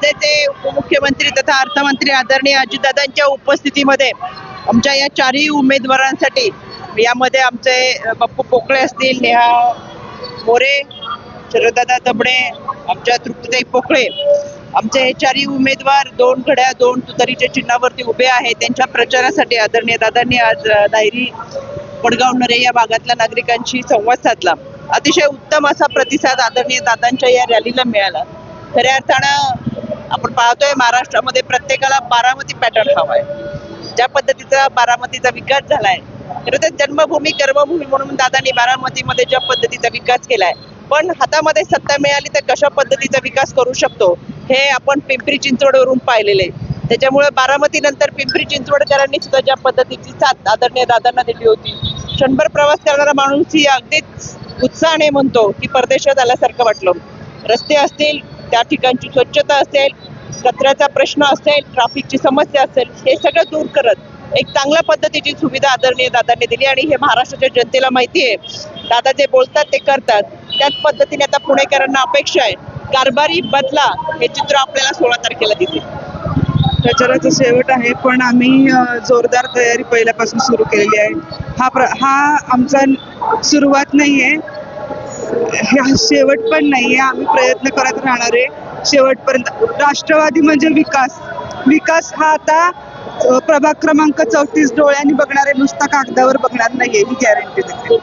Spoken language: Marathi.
राज्याचे उपमुख्यमंत्री तथा अर्थमंत्री आदरणीय अजितदादांच्या उपस्थितीमध्ये आमच्या या चारही उमेदवारांसाठी यामध्ये आमचे बप्पू पोकळे असतील नेहा मोरे शरददादा दबडे आमच्या तृप्तीताई पोकळे आमचे हे चारही उमेदवार दोन घड्या दोन तुतारीच्या चिन्हावरती उभे आहेत. त्यांच्या प्रचारासाठी आदरणीय दादांनी आज दायरी वडगाव नरे या भागातल्या नागरिकांशी संवाद साधला. अतिशय उत्तम असा प्रतिसाद आदरणीय दादांच्या या रॅलीला मिळाला. खऱ्या अर्थानं आपण पाहतोय महाराष्ट्रामध्ये प्रत्येकाला बारामती पॅटर्न हवाय. ज्या पद्धतीचा बारामतीचा विकास झालाय. खरं तर जन्मभूमी कर्मभूमी म्हणून दादांनी बारामतीमध्ये ज्या पद्धतीचा विकास केलाय पण हातामध्ये सत्ता मिळाली तर कशा पद्धतीचा विकास करू शकतो हे आपण पिंपरी चिंचवडवरून पाहिलेले. त्याच्यामुळे बारामती नंतर पिंपरी चिंचवडकरांनी सुद्धा ज्या पद्धतीची साथ आदरणीय दादांना दिली होती क्षणभर प्रवास करणारा माणूस ही अगदीच उत्साहाने म्हणतो की परदेशात आल्यासारखं वाटलं. रस्ते असतील त्या ठिकाणची स्वच्छता असेल कचऱ्याचा प्रश्न असेल ट्रॅफिकची समस्या असेल हे सगळं दूर करत एक चांगल्या पद्धतीची सुविधा आदरणीय दादांनी दिली आणि हे महाराष्ट्राच्या जनतेला माहिती आहे. दादा जे बोलतात ते करतात. त्याच पद्धतीने आता पुणेकरांना अपेक्षा आहे. कारभारी बदला हे चित्र आपल्याला सोळा तारखेला दिसेल. प्रचाराचा शेवट आहे पण आम्ही जोरदार तयारी पहिल्यापासून सुरू केलेली आहे. हा प्र हा आमचा सुरुवात नाही आहे शेवट पण नाही आहे आम्ही प्रयत्न करत राहणार आहे. शेवटपर्यंत. राष्ट्रवादी म्हणजे विकास. विकास हा आता प्रभाग क्रमांक चौतीस डोळ्यांनी बघणारे नुसता कागदावर बघणार नाहीये ही गॅरंटी देते.